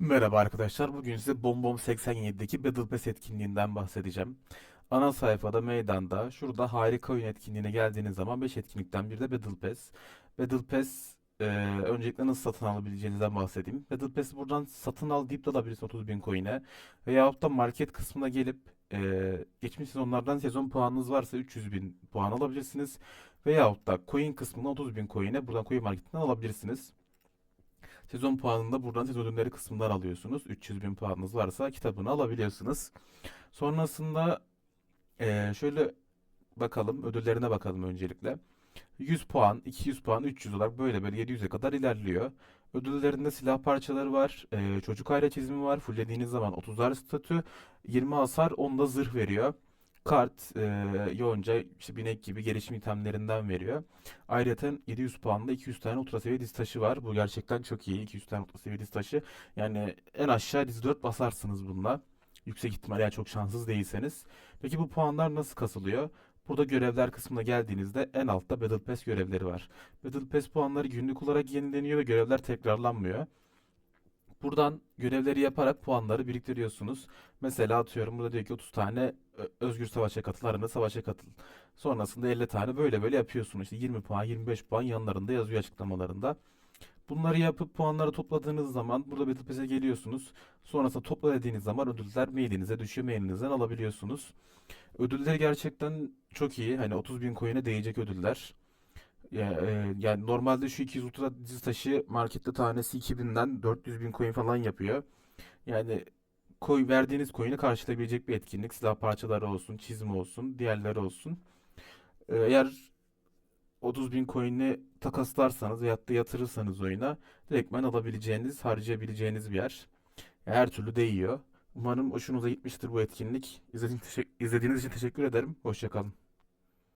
Merhaba arkadaşlar. Bugün size Bombom 87'deki Battle Pass etkinliğinden bahsedeceğim. Ana sayfada meydanda şurada harika oyun etkinliğine geldiğiniz zaman 5 etkinlikten biri de Battle Pass. Battle Pass e, öncelikle nasıl satın alabileceğinizden bahsedeyim. Battle Pass'i buradan satın al deyip de alabilirsiniz 30 bin coin'e. Veyahut da market kısmına gelip e, geçmiş sezonlardan sezon puanınız varsa 300 bin puan alabilirsiniz. Veyahut da coin kısmından 30 bin coin'e buradan coin marketinden alabilirsiniz. Sezon puanını da buradan sezon ödülleri kısmından alıyorsunuz. 300 bin puanınız varsa kitabını alabiliyorsunuz. Sonrasında eee, şöyle bakalım ödüllerine bakalım öncelikle. 100 puan, 200 puan, 300 olarak böyle böyle 700'e kadar ilerliyor. Ödüllerinde silah parçaları var, eee, çocuk aile çizimi var. Fullediğiniz zaman 30'ar statü, 20 hasar, 10 da zırh veriyor. Kart, eee yonca, işte binek gibi gelişim itemlerinden veriyor. Ayrıca 700 puanla 200 tane ultra seviye diz taşı var. Bu gerçekten çok iyi. 200 tane ultra seviye diz taşı. Yani en aşağı diz 4 basarsınız bununla. Yüksek ihtimal eğer çok şanssız değilseniz. Peki bu puanlar nasıl kasılıyor? Burada görevler kısmına geldiğinizde en altta Battle Pass görevleri var. Battle Pass puanları günlük olarak yenileniyor ve görevler tekrarlanmıyor. Buradan görevleri yaparak puanları biriktiriyorsunuz. Mesela atıyorum burada diyor ki 30 tane özgür savaşa katıl, arena savaşa katıl. Sonrasında 50 tane böyle böyle yapıyorsunuz. İşte 20 puan, 25 puan yanlarında yazıyor açıklamalarında. Bunları yapıp puanları topladığınız zaman burada Battle Pass'e geliyorsunuz. Sonrasında topla dediğiniz zaman ödüller mailinize düşüyor. Mailinizden alabiliyorsunuz. Ödülleri gerçekten çok iyi. Hani 30 bin coin'e değecek ödüller. Ya, e, yani normalde şu 200 ultra dizi taşı markette tanesi 2000'den 400 bin coin falan yapıyor. Yani koy, verdiğiniz coin'i karşılayabilecek bir etkinlik. Silah parçaları olsun, çizim olsun, diğerleri olsun. E, Eğer 30 bin coin'i takaslarsanız veyahut da yatırırsanız oyuna direktmen alabileceğiniz, harcayabileceğiniz bir yer. Her türlü değiyor. Umarım hoşunuza gitmiştir bu etkinlik. İzlediğiniz, için teşekkür ederim. Hoşça kalın.